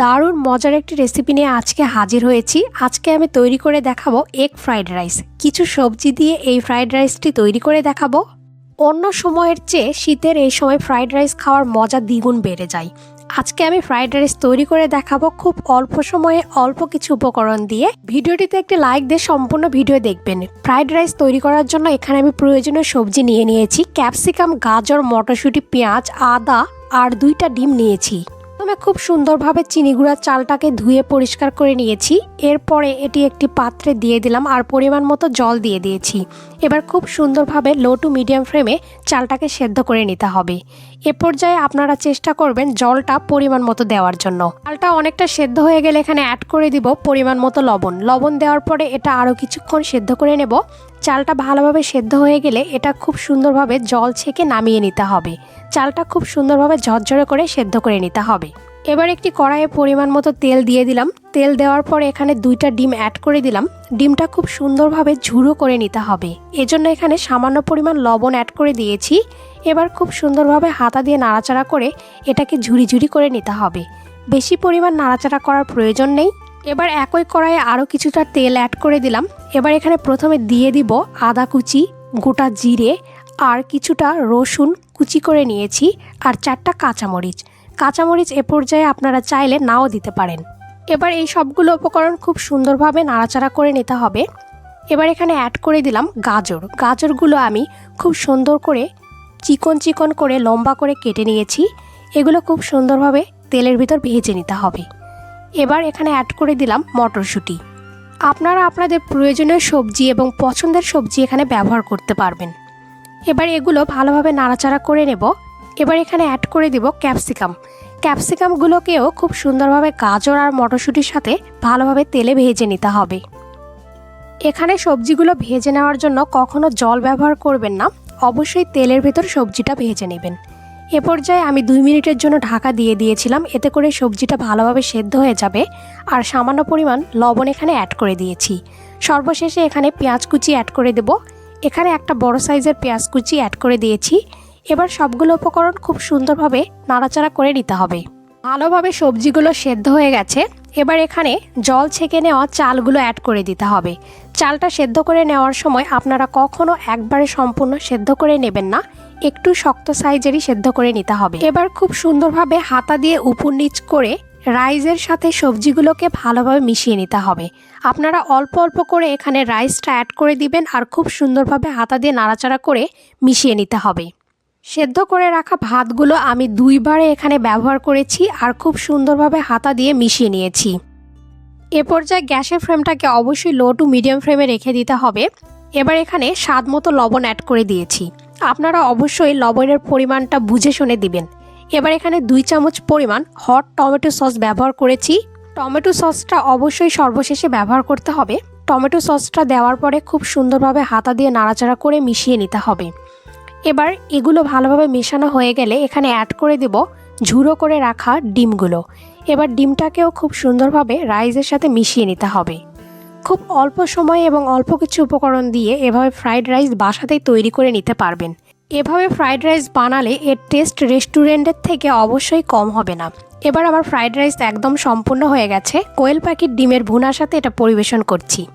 দারুণ মজার একটি রেসিপি নিয়ে আজকে হাজির হয়েছি। আজকে আমি তৈরি করে দেখাবো এগ ফ্রাইড রাইস কিছু সবজি দিয়ে এই ফ্রাইড রাইসটি তৈরি করে দেখাবো। অন্য সময়ের চেয়ে শীতের এই সময় ফ্রাইড রাইস খাওয়ার মজা দ্বিগুণ বেড়ে যায়। আজকে আমি ফ্রাইড রাইস তৈরি করে দেখাবো খুব অল্প সময়ে অল্প কিছু উপকরণ দিয়ে। ভিডিওটিতে একটি লাইক দিয়ে সম্পূর্ণ ভিডিও দেখবেন। ফ্রাইড রাইস তৈরি করার জন্য এখানে আমি প্রয়োজনীয় সবজি নিয়ে নিয়েছি। ক্যাপসিকাম গাজর, মটরশুঁটি, পেঁয়াজ, আদা আর দুইটা ডিম নিয়েছি। প্রথমে খুব সুন্দরভাবে চিনি গুঁড়ার চালটাকে ধুয়ে পরিষ্কার করে নিয়েছি। এরপরে এটি একটি পাত্রে দিয়ে দিলাম আর পরিমাণ মতো জল দিয়ে দিয়েছি। এবার খুব সুন্দরভাবে লো টু মিডিয়াম ফ্লেমে চালটাকে সেদ্ধ করে নিতে হবে। এ পর্যায়ে আপনারা চেষ্টা করবেন জলটা পরিমাণ মতো দেওয়ার জন্য। চালটা অনেকটা সেদ্ধ হয়ে গেলে এখানে অ্যাড করে দিব পরিমাণ মতো লবণ। লবণ দেওয়ার পরে এটা আরও কিছুক্ষণ সেদ্ধ করে নেব। চালটা ভালোভাবে সেদ্ধ হয়ে গেলে এটা খুব সুন্দরভাবে জল ছেঁকে নামিয়ে নিতে হবে। চালটা খুব সুন্দরভাবে ঝরঝরে করে সেদ্ধ করে নিতে হবে। এবার একটি কড়াইয়ে পরিমাণ মতো তেল দিয়ে দিলাম। তেল দেওয়ার পর এখানে দুইটা ডিম অ্যাড করে দিলাম। ডিমটা খুব সুন্দরভাবে ঝুড়ো করে নিতে হবে। এজন্য এখানে সামান্য পরিমাণ লবণ অ্যাড করে দিয়েছি। এবার খুব সুন্দরভাবে হাতা দিয়ে নাড়াচাড়া করে এটাকে ঝুড়ি ঝুড়ি করে নিতে হবে। বেশি পরিমাণ নাড়াচাড়া করার প্রয়োজন নেই। এবার একই কড়াইয়ে আরও কিছুটা তেল অ্যাড করে দিলাম। এবার এখানে প্রথমে দিয়ে দিব আদা কুচি, গোটা জিরে আর কিছুটা রসুন কুচি করে নিয়েছি আর চারটা কাঁচামরিচ। কাঁচামরিচ এ পর্যায়ে আপনারা চাইলে নাও দিতে পারেন। এবার এই সবগুলো উপকরণ খুব সুন্দরভাবে নাড়াচাড়া করে নিতে হবে। এবার এখানে অ্যাড করে দিলাম গাজর। গাজরগুলো আমি খুব সুন্দর করে চিকন চিকন করে লম্বা করে কেটে নিয়েছি। এগুলো খুব সুন্দরভাবে তেলের ভিতর ভেজে নিতে হবে। এবার এখানে অ্যাড করে দিলাম মটরশুঁটি। আপনারা আপনাদের প্রয়োজনীয় সবজি এবং পছন্দের সবজি এখানে ব্যবহার করতে পারবেন। এবার এগুলো ভালোভাবে নাড়াচাড়া করে নেব। এবার এখানে অ্যাড করে দিব ক্যাপসিকাম ক্যাপসিকামগুলোকেও খুব সুন্দরভাবে গাজর আর মটরশুঁটির সাথে ভালোভাবে তেলে ভেজে নিতে হবে। এখানে সবজিগুলো ভেজে নেওয়ার জন্য কখনো জল ব্যবহার করবেন না। অবশ্যই তেলের ভেতর সবজিটা ভেজে নেবেন। এ পর্যায়ে আমি দুই মিনিটের জন্য ঢাকা দিয়ে দিয়েছিলাম, এতে করে সবজিটা ভালোভাবে সেদ্ধ হয়ে যাবে আর সামান্য পরিমাণ লবণ এখানে অ্যাড করে দিয়েছি। সর্বশেষে এখানে পেঁয়াজ কুচি অ্যাড করে দেব। এখানে একটা বড় সাইজের পেঁয়াজ কুচি অ্যাড করে দিয়েছি। এবার সবগুলো উপকরণ খুব সুন্দরভাবে নাড়াচাড়া করে নিতে হবে। ভালোভাবে সবজিগুলো সেদ্ধ হয়ে গেছে। এবার এখানে জল ছেঁকে নেওয়া চালগুলো অ্যাড করে দিতে হবে। চালটা সেদ্ধ করে নেওয়ার সময় আপনারা কখনো একবারে সম্পূর্ণ সেদ্ধ করে নেবেন না। একটু শক্ত সাইজেরই সেদ্ধ করে নিতে হবে। এবার খুব সুন্দরভাবে হাতা দিয়ে উপর নিচ করে রাইসের সাথে সবজিগুলোকে ভালোভাবে মিশিয়ে নিতে হবে। আপনারা অল্প অল্প করে এখানে রাইসটা অ্যাড করে দিবেন আর খুব সুন্দরভাবে হাতা দিয়ে নাড়াচাড়া করে মিশিয়ে নিতে হবে। সেদ্ধ করে রাখা ভাতগুলো আমি দুইবারে এখানে ব্যবহার করেছি আর খুব সুন্দরভাবে হাতা দিয়ে মিশিয়ে নিয়েছি। এ পর্যায়ে গ্যাসের ফ্রেমটাকে অবশ্যই লো টু মিডিয়াম ফ্রেমে রেখে দিতে হবে। এবার এখানে স্বাদ মতো লবণ অ্যাড করে দিয়েছি। আপনারা অবশ্যই লবণের পরিমাণটা বুঝে শুনে দিবেন। এবার এখানে দুই চামচ পরিমাণ হট টমেটো সস ব্যবহার করেছি। টমেটো সসটা অবশ্যই সর্বশেষে ব্যবহার করতে হবে। টমেটো সসটা দেওয়ার পরে খুব সুন্দরভাবে হাতা দিয়ে নাড়াচাড়া করে মিশিয়ে নিতে হবে। এবার এগুলো ভালোভাবে মেশানো হয়ে গেলে এখানে অ্যাড করে দেব ঝুড়ো করে রাখা ডিমগুলো। এবার ডিমটাকেও খুব সুন্দরভাবে রাইসের সাথে মিশিয়ে নিতে হবে। খুব অল্প সময় এবং অল্প কিছু উপকরণ দিয়ে এভাবে ফ্রাইড রাইস বাসাতেই তৈরি করে নিতে পারবেন। এভাবে ফ্রাইড রাইস বানালে এর টেস্ট রেস্টুরেন্টের থেকে অবশ্যই কম হবে না। এবার আমার ফ্রাইড রাইস একদম সম্পূর্ণ হয়ে গেছে। কোয়েল পাখির ডিমের ভুনার সাথে এটা পরিবেশন করছি।